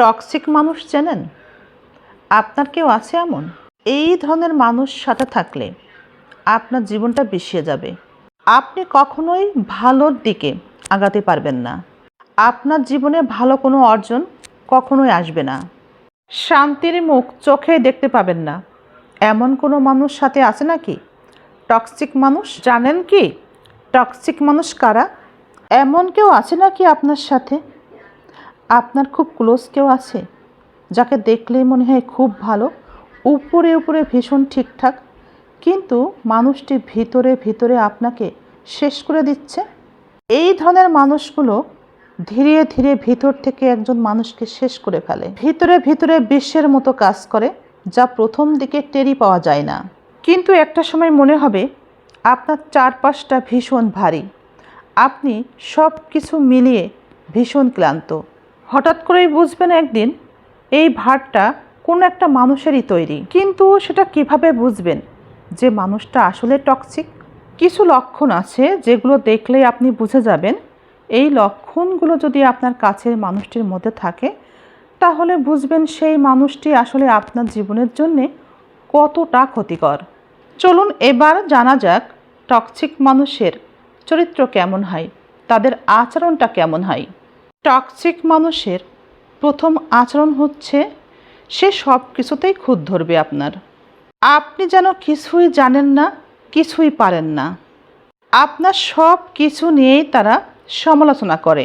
Toxic মানুষ চেনেন? আপনার কেউ আছে এমন? এই ধরনের মানুষ সাথে থাকলে আপনার জীবনটা বিষিয়ে যাবে। আপনি কখনোই ভালোর দিকে আগাতে পারবেন না। আপনার জীবনে ভালো কোনো অর্জন কখনোই আসবে না। শান্তির মুখ চোখে দেখতে পাবেন না। এমন কোনো মানুষ সাথে আছে নাকি? টক্সিক মানুষ জানেন কি? টক্সিক মানুষ কারা? এমন কেউ আছে নাকি আপনার সাথে? আপনার খুব ক্লোজ কেউ আছে? যাকে দেখলেই মনে হয় খুব ভালো, উপরে উপরে ভীষণ ঠিকঠাক, কিন্তু মানুষটি ভিতরে ভিতরে আপনাকে শেষ করে দিচ্ছে? এই ধরনের মানুষগুলো ধীরে ধীরে ভিতর থেকে একজন মানুষকে শেষ করে ফেলে। ভিতরে ভিতরে বিশ্বের মতো কাজ করে, যা প্রথম দিকে টেরি পাওয়া যায় না। কিন্তু একটা সময় মনে হবে, আপনার চারপাশটা ভীষণ ভারী। আপনি সব কিছু মিলিয়ে ভীষণ ক্লান্ত। হঠাৎ করেই বুঝবেন একদিন এই ভারটা কোনো একটা মানুষেরই তৈরি। কিন্তু সেটা কীভাবে বুঝবেন যে মানুষটা আসলে টক্সিক কিছু লক্ষণ আছে যেগুলো দেখলেই আপনি বুঝে যাবেন। এই লক্ষণগুলো যদি আপনার কাছের মানুষটির মধ্যে থাকে, তাহলে বুঝবেন সেই মানুষটি আসলে আপনার জীবনের জন্যে কতটা ক্ষতিকর। চলুন এবার জানা যাক টক্সিক মানুষের চরিত্র কেমন হয়, তাদের আচরণটা কেমন হয়। টক্সিক মানুষের প্রথম আচরণ হচ্ছে, সে সব কিছুতেই খুদ ধরবে আপনার। আপনি যেন কিছুই জানেন না, কিছুই পারেন না। আপনার সব কিছু নিয়েই তারা সমালোচনা করে।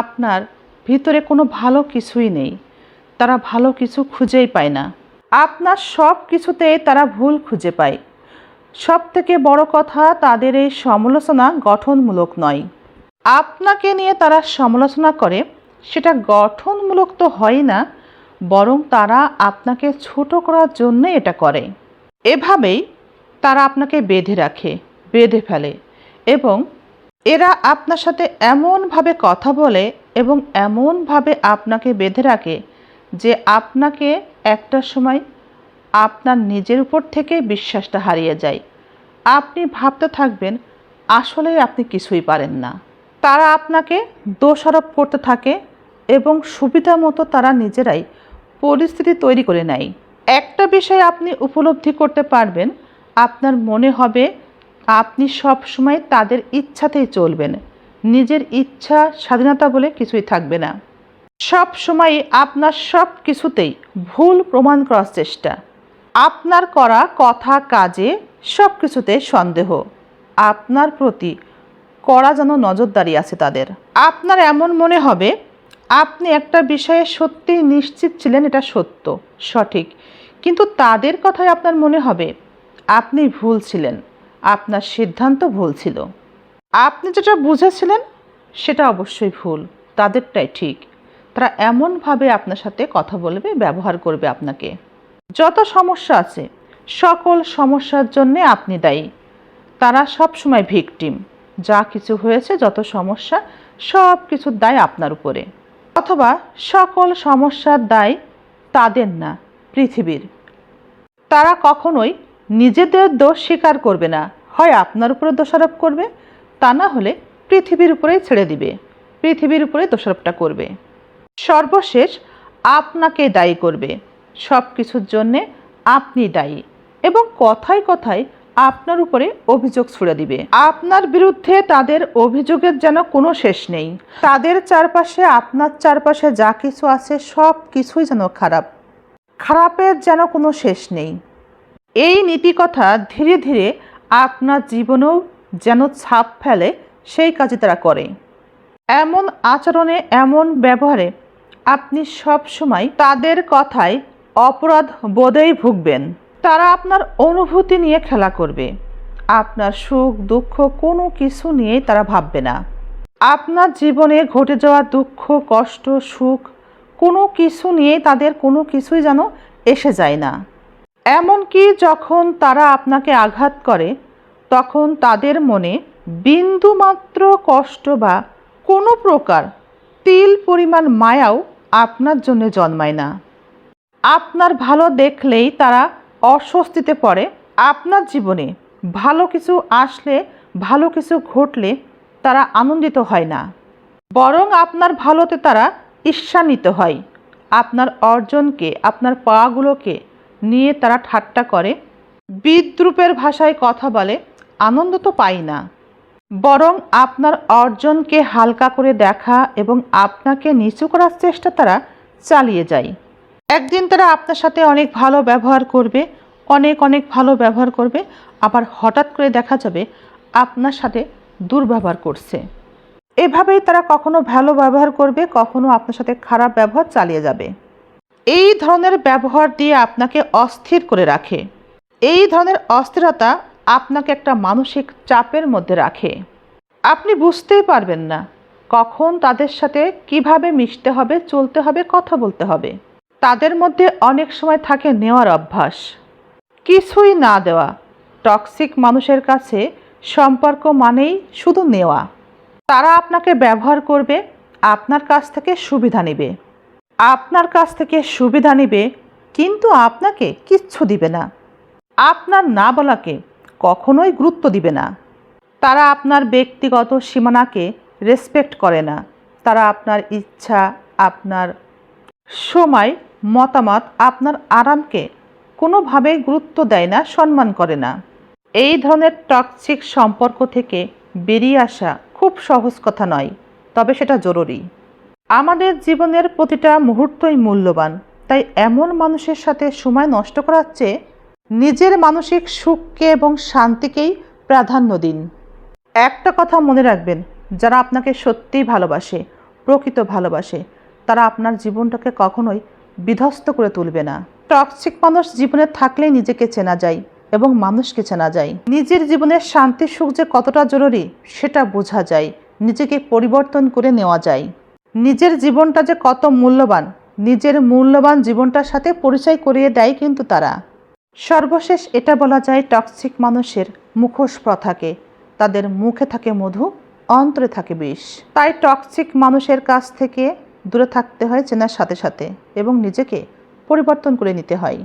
আপনার ভিতরে কোনো ভালো কিছুই নেই, তারা ভালো কিছু খুঁজেই পায় না। আপনার সব কিছুতেই তারা ভুল খুঁজে পায়। সব থেকে বড় কথা তাদের এই সমালোচনা গঠনমূলক নয়। আপনাকে নিয়ে তারা সমালোচনা করে, সেটা গঠনমূলক তো হয় না, বরং তারা আপনাকে ছোট করার জন্য এটা করে। এভাবেই তারা আপনাকে বেঁধে রাখে, বেঁধে ফেলে এবং এরা আপনার সাথে এমনভাবে কথা বলে এবং এমনভাবে আপনাকে বেঁধে রাখে যে আপনাকে একটা সময় আপনার নিজের উপর থেকে বিশ্বাসটা হারিয়ে যায়। আপনি ভাবতে থাকবেন, আসলেই আপনি কিছুই পারেন না। তারা আপনাকে দোষারোপ করতে থাকে এবং সুবিধা মতো তারা নিজেরাই পরিস্থিতি তৈরি করে নেয়। একটা বিষয় আপনি উপলব্ধি করতে পারবেন, আপনার মনে হবে আপনি সব সময় তাদের ইচ্ছাতেই চলবেন। নিজের ইচ্ছা, স্বাধীনতা বলে কিছুই থাকবে না। সব সময় আপনার সব কিছুতেই ভুল প্রমাণ করার চেষ্টা। আপনার করা কথা, কাজে সব কিছুতে সন্দেহ। আপনার প্রতি কড়া যেন নজরদারি আছে তাদের। আপনার এমন মনে হবে, আপনি একটা বিষয়ে সত্যি নিশ্চিত ছিলেন এটা সত্য, সঠিক। কিন্তু তাদের কথায় আপনার মনে হবে, আপনি ভুল ছিলেন, আপনার সিদ্ধান্ত ভুল ছিল। আপনি যেটা বুঝেছিলেন, সেটা অবশ্যই ভুল, তাদেরটাই ঠিক। তারা এমনভাবে আপনার সাথে কথা বলবে, ব্যবহার করবে আপনাকে। যত সমস্যা আছে, সকল সমস্যার জন্যে আপনি দায়ী। তারা সবসময় ভিকটিম। যা কিছু হয়েছে, যত সমস্যা সব কিছুর দায় আপনার উপরে। অথবা সকল সমস্যার দায় তাদের না, পৃথিবীর। তারা কখনোই নিজেদের দোষ স্বীকার করবে না। হয় আপনার উপরে দোষারোপ করবে, তা না হলে পৃথিবীর উপরেই ছেড়ে দিবে। পৃথিবীর উপরে দোষারোপটা করবে। সর্বশেষ আপনাকে দায়ী করবে। সব কিছুর জন্যে আপনি দায়ী এবং কথায় কথায় আপনার উপরে অভিযোগ ছুড়ে দিবে। আপনার বিরুদ্ধে তাদের অভিযোগের যেন কোনো শেষ নেই। তাদের চারপাশে, আপনার চারপাশে যা কিছু আছে সব কিছুই যেন খারাপ। খারাপের যেন কোনো শেষ নেই। এই নীতিকথা ধীরে ধীরে আপনার জীবনেও যেন ছাপ ফেলে সেই কাজই তারা করে। এমন আচরণে, এমন ব্যবহারে আপনি সব সময় তাদের কথায় অপরাধ বোধেই ভুগবেন। তারা আপনার অনুভূতি নিয়ে খেলা করবে। আপনার সুখ, দুঃখ, কোনো কিছু নিয়েই তারা ভাববে না। আপনার জীবনে ঘটে যাওয়া দুঃখ, কষ্ট, সুখ, কোনো কিছু নিয়েই তাদের কোনো কিছুই যেন এসে যায় না। এমনকি যখন তারা আপনাকে আঘাত করে, তখন তাদের মনে বিন্দুমাত্র কষ্ট বা কোনো প্রকার তিল পরিমাণ মায়াও আপনার জন্য জন্মায় না। আপনার ভালো দেখলেই তারা অস্বস্তিতে পড়ে। আপনার জীবনে ভালো কিছু আসলে, ভালো কিছু ঘটলে তারা আনন্দিত হয় না। বরং আপনার ভালোতে তারা ঈর্ষান্বিত হয়। আপনার অর্জনকে, আপনার পাওয়াগুলোকে নিয়ে তারা ঠাট্টা করে। বিদ্রুপের ভাষায় কথা বলে, আনন্দ তো পাই না। বরং আপনার অর্জনকে হালকা করে দেখা এবং আপনাকে নিচু করার চেষ্টা তারা চালিয়ে যায়। একদিন তারা আপনার সাথে অনেক ভালো ব্যবহার করবে, অনেক অনেক ভালো ব্যবহার করবে, আবার হঠাৎ করে দেখা যাবে আপনার সাথে দুর্ব্যবহার করছে। এভাবেই তারা কখনো ভালো ব্যবহার করবে, কখনো আপনার সাথে খারাপ ব্যবহার চালিয়ে যাবে। এই ধরনের ব্যবহার দিয়ে আপনাকে অস্থির করে রাখে। এই ধরনের অস্থিরতা আপনাকে একটা মানসিক চাপের মধ্যে রাখে। আপনি বুঝতেই পারবেন না কখন তাদের সাথে কীভাবে মিশতে হবে, চলতে হবে, কথা বলতে হবে। তাদের মধ্যে অনেক সময় থাকে নেওয়ার অভ্যাস। কিছুই না দেওয়া। টক্সিক মানুষের কাছে সম্পর্ক মানেই শুধু নেওয়া। তারা আপনাকে ব্যবহার করবে, আপনার কাছ থেকে সুবিধা নেবে। আপনার কাছ থেকে সুবিধা নেবে, কিন্তু আপনাকে কিচ্ছু দিবে না। আপনার না বলাকে কখনোই গুরুত্ব দিবে না। তারা আপনার ব্যক্তিগত সীমানাকে রেসপেক্ট করে না। তারা আপনার ইচ্ছা, আপনার সময়, মতামত আপনার আরামকে কোনোভাবেই গুরুত্ব দেয় না, সম্মান করে না। এই ধরনের টক্সিক সম্পর্ক থেকে বেরিয়ে আসা খুব সহজ কথা নয়, তবে সেটা জরুরি। আমাদের জীবনের প্রতিটা মুহূর্তই মূল্যবান, তাই এমন মানুষের সাথে সময় নষ্ট করার চেয়ে নিজের মানসিক সুখকে এবং শান্তিকেই প্রাধান্য দিন। একটা কথা মনে রাখবেন, যারা আপনাকে সত্যিই ভালোবাসে, প্রকৃত ভালোবাসে তারা আপনার জীবনটাকে কখনোই বিধ্বস্ত করে তুলবে না। টক্সিক মানুষ জীবনে থাকলেই নিজেকে চেনা যায় এবং মানুষকে চেনা যায়। নিজের জীবনের শান্তি, সুখ যে কতটা জরুরি, সেটা বোঝা যায়। নিজেকে পরিবর্তন করে নেওয়া যায়। নিজের জীবনটা যে কত মূল্যবান, নিজের মূল্যবান জীবনটার সাথে পরিচয় করিয়ে দেয় কিন্তু তারা। সর্বশেষ এটা বলা যায়, টক্সিক মানুষের মুখোশ প্রথাকে। তাদের মুখে থাকে মধু, অন্তরে থাকে বিষ। তাই টক্সিক মানুষের কাছ থেকে দূরে থাকতে হয় চেনার সাথে সাথে এবং নিজেকে পরিবর্তন করে নিতে হয়।